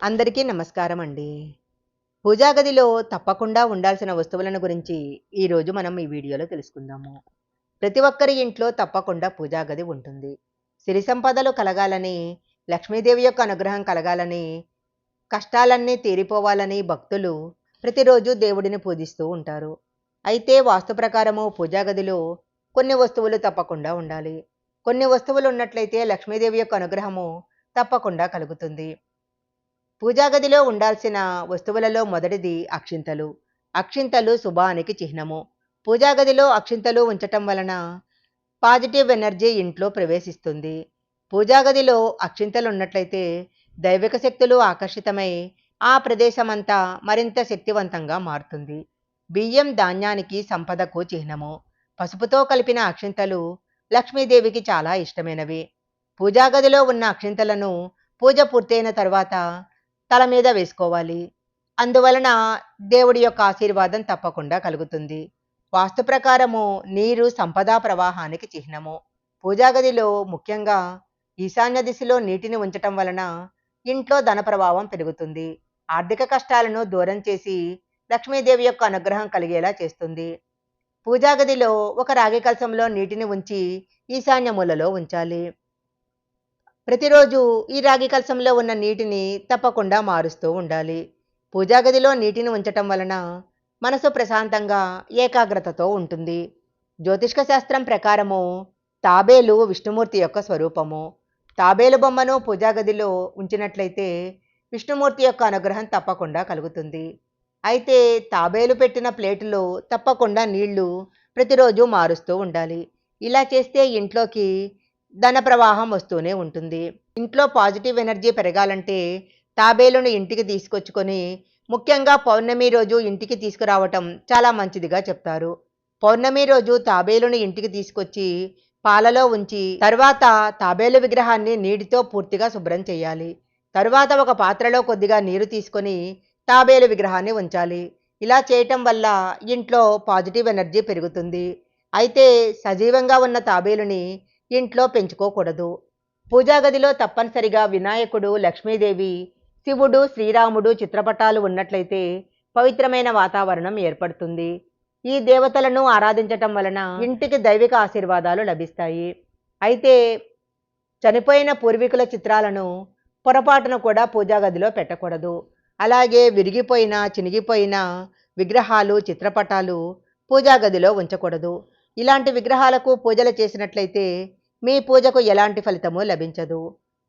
అందరికీ నమస్కారం అండి పూజాగదిలో తప్పకుండా ఉండాల్సిన వస్తువులను గురించి ఈరోజు మనం ఈ వీడియోలో తెలుసుకుందాము. ప్రతి ఒక్కరి ఇంట్లో తప్పకుండా పూజాగది ఉంటుంది. సిరి సంపదలు కలగాలని లక్ష్మీదేవి యొక్క అనుగ్రహం కలగాలని కష్టాలన్నీ తీరిపోవాలని భక్తులు ప్రతిరోజు దేవుడిని పూజిస్తూ ఉంటారు. అయితే వాస్తు ప్రకారము పూజాగదిలో కొన్ని వస్తువులు తప్పకుండా ఉండాలి. కొన్ని వస్తువులు ఉన్నట్లయితే లక్ష్మీదేవి యొక్క అనుగ్రహము తప్పకుండా కలుగుతుంది. పూజాగదిలో ఉండాల్సిన వస్తువులలో మొదటిది అక్షింతలు. అక్షింతలు శుభానికి చిహ్నము. పూజాగదిలో అక్షింతలు ఉంచటం వలన పాజిటివ్ ఎనర్జీ ఇంట్లో ప్రవేశిస్తుంది. పూజాగదిలో అక్షింతలు ఉన్నట్లయితే దైవిక శక్తులు ఆకర్షితమై ఆ ప్రదేశమంతా మరింత శక్తివంతంగా మారుతుంది. బియ్యం ధాన్యానికి సంపదకు చిహ్నము. పసుపుతో కలిపిన అక్షింతలు లక్ష్మీదేవికి చాలా ఇష్టమైనవి. పూజాగదిలో ఉన్న అక్షింతలను పూజ పూర్తయిన తర్వాత తల మీద వేసుకోవాలి. అందువలన దేవుడి యొక్క ఆశీర్వాదం తప్పకుండా కలుగుతుంది. వాస్తు ప్రకారము నీరు సంపదా ప్రవాహానికి చిహ్నము. పూజాగదిలో ముఖ్యంగా ఈశాన్య దిశలో నీటిని ఉంచటం వలన ఇంట్లో ధన ప్రభావం పెరుగుతుంది. ఆర్థిక కష్టాలను దూరం చేసి లక్ష్మీదేవి యొక్క అనుగ్రహం కలిగేలా చేస్తుంది. పూజాగదిలో ఒక రాగి కలసంలో నీటిని ఉంచి ఈశాన్య మూలలో ఉంచాలి. ప్రతిరోజు ఈ రాగి కలశంలో ఉన్న నీటిని తప్పకుండా మారుస్తూ ఉండాలి. పూజాగదిలో నీటిని ఉంచటం వలన మనసు ప్రశాంతంగా ఏకాగ్రతతో ఉంటుంది. జ్యోతిష్క శాస్త్రం ప్రకారము తాబేలు విష్ణుమూర్తి యొక్క స్వరూపము. తాబేలు బొమ్మను పూజాగదిలో ఉంచినట్లయితే విష్ణుమూర్తి యొక్క అనుగ్రహం తప్పకుండా కలుగుతుంది. అయితే తాబేలు పెట్టిన ప్లేటులో తప్పకుండా నీళ్ళు ప్రతిరోజు మారుస్తూ ఉండాలి. ఇలా చేస్తే ఇంట్లోకి ధన ప్రవాహం వస్తూనే ఉంటుంది. ఇంట్లో పాజిటివ్ ఎనర్జీ పెరగాలంటే తాబేలును ఇంటికి తీసుకొచ్చుకొని ముఖ్యంగా పౌర్ణమి రోజు ఇంటికి తీసుకురావటం చాలా మంచిదిగా చెప్తారు. పౌర్ణమి రోజు తాబేలును ఇంటికి తీసుకొచ్చి పాలలో ఉంచి తర్వాత తాబేలు విగ్రహాన్ని నీటితో పూర్తిగా శుభ్రం చేయాలి. తరువాత ఒక పాత్రలో కొద్దిగా నీరు తీసుకొని తాబేలు విగ్రహాన్ని ఉంచాలి. ఇలా చేయటం వల్ల ఇంట్లో పాజిటివ్ ఎనర్జీ పెరుగుతుంది. అయితే సజీవంగా ఉన్న తాబేలుని ఇంట్లో పెంచుకోకూడదు. పూజాగదిలో తప్పనిసరిగా వినాయకుడు లక్ష్మీదేవి శివుడు శ్రీరాముడు చిత్రపటాలు ఉన్నట్లయితే పవిత్రమైన వాతావరణం ఏర్పడుతుంది. ఈ దేవతలను ఆరాధించటం వలన ఇంటికి దైవిక ఆశీర్వాదాలు లభిస్తాయి. అయితే చనిపోయిన పూర్వీకుల చిత్రాలను పొరపాటున కూడా పూజా గదిలో పెట్టకూడదు. అలాగే విరిగిపోయిన చినిగిపోయిన విగ్రహాలు చిత్రపటాలు పూజా గదిలో ఉంచకూడదు. ఇలాంటి విగ్రహాలకు పూజలు చేసినట్లయితే మీ పూజకు ఎలాంటి ఫలితము లభించదు.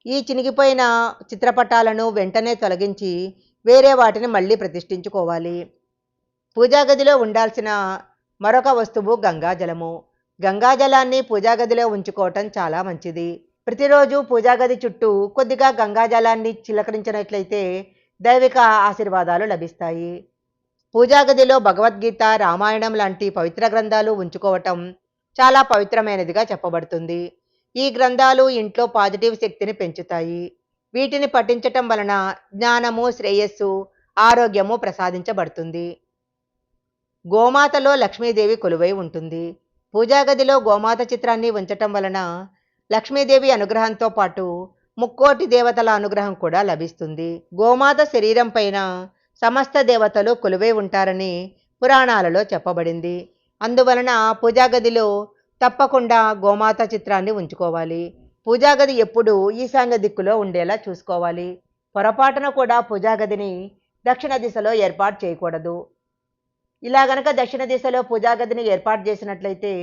ఈ చినిగిపోయిన చిత్రపటాలను వెంటనే తొలగించి వేరే వాటిని మళ్ళీ ప్రతిష్ఠించుకోవాలి. పూజా గదిలో ఉండాల్సిన మరొక వస్తువు గంగాజలము గంగాజలాన్ని పూజాగదిలో ఉంచుకోవటం చాలా మంచిది. ప్రతిరోజు పూజా గది చుట్టూ కొద్దిగా గంగాజలాన్ని చిలకరించినట్లయితే దైవిక ఆశీర్వాదాలు లభిస్తాయి. పూజాగదిలో భగవద్గీత రామాయణం లాంటి పవిత్ర గ్రంథాలు ఉంచుకోవటం చాలా పవిత్రమైనదిగా చెప్పబడుతుంది. ఈ గ్రంథాలు ఇంట్లో పాజిటివ్ శక్తిని పెంచుతాయి. వీటిని పఠించటం వలన జ్ఞానము శ్రేయస్సు ఆరోగ్యము ప్రసాదించబడుతుంది. గోమాతలో లక్ష్మీదేవి కొలువై ఉంటుంది. పూజాగదిలో గోమాత చిత్రాన్ని ఉంచటం వలన లక్ష్మీదేవి అనుగ్రహంతో పాటు ముక్కోటి దేవతల అనుగ్రహం కూడా లభిస్తుంది. గోమాత శరీరం పైన సమస్త దేవతలు కొలువై ఉంటారని పురాణాలలో చెప్పబడింది. అందువలన పూజాగదిలో తప్పకుండా గోమాత చిత్రాన్ని ఉంచుకోవాలి. పూజాగది ఎప్పుడూ ఎప్పుడు ఈశాన్య దిక్కులో ఉండేలా చూసుకోవాలి. పొరపాటున కూడా పూజాగదిని దక్షిణ దిశలో ఏర్పాటు చేయకూడదు. ఇలా గనక దక్షిణ దిశలో పూజాగదిని ఏర్పాటు చేసినట్లయితే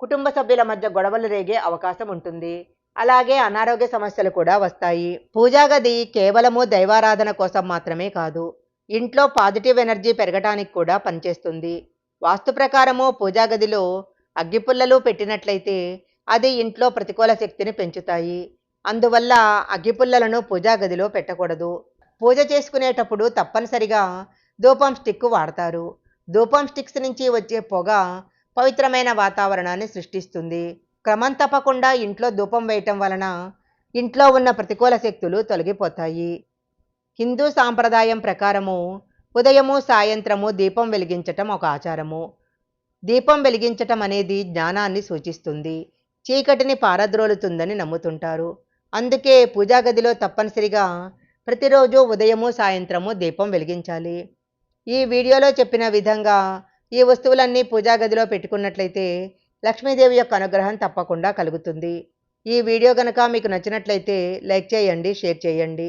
కుటుంబ సభ్యుల మధ్య గొడవలు రేగే అవకాశం ఉంటుంది. అలాగే అనారోగ్య సమస్యలు కూడా వస్తాయి. పూజా గది కేవలము దైవారాధన కోసం మాత్రమే కాదు. ఇంట్లో పాజిటివ్ ఎనర్జీ పెరగటానికి కూడా పనిచేస్తుంది. వాస్తు ప్రకారము పూజా గదిలో అగ్గిపుల్లలు పెట్టినట్లయితే అది ఇంట్లో ప్రతికూల శక్తిని పెంచుతాయి. అందువల్ల అగ్గిపుల్లలను పూజా గదిలో పెట్టకూడదు. పూజ చేసుకునేటప్పుడు తప్పనిసరిగా ధూపం స్టిక్ వాడతారు. ధూపం స్టిక్స్ నుంచి వచ్చే పొగ పవిత్రమైన వాతావరణాన్ని సృష్టిస్తుంది. క్రమం తప్పకుండా ఇంట్లో ధూపం వేయటం వలన ఇంట్లో ఉన్న ప్రతికూల శక్తులు తొలగిపోతాయి. హిందూ సాంప్రదాయం ప్రకారము ఉదయము సాయంత్రము దీపం వెలిగించటం ఒక ఆచారము. దీపం వెలిగించటం అనేది జ్ఞానాన్ని సూచిస్తుంది. చీకటిని పారద్రోలుతుందని నమ్ముతుంటారు. అందుకే పూజా గదిలో తప్పనిసరిగా ప్రతిరోజు ఉదయము సాయంత్రము దీపం వెలిగించాలి. ఈ వీడియోలో చెప్పిన విధంగా ఈ వస్తువులన్నీ పూజా గదిలో పెట్టుకున్నట్లయితే లక్ష్మీదేవి యొక్క అనుగ్రహం తప్పకుండా కలుగుతుంది. ఈ వీడియో కనుక మీకు నచ్చినట్లయితే లైక్ చేయండి షేర్ చేయండి.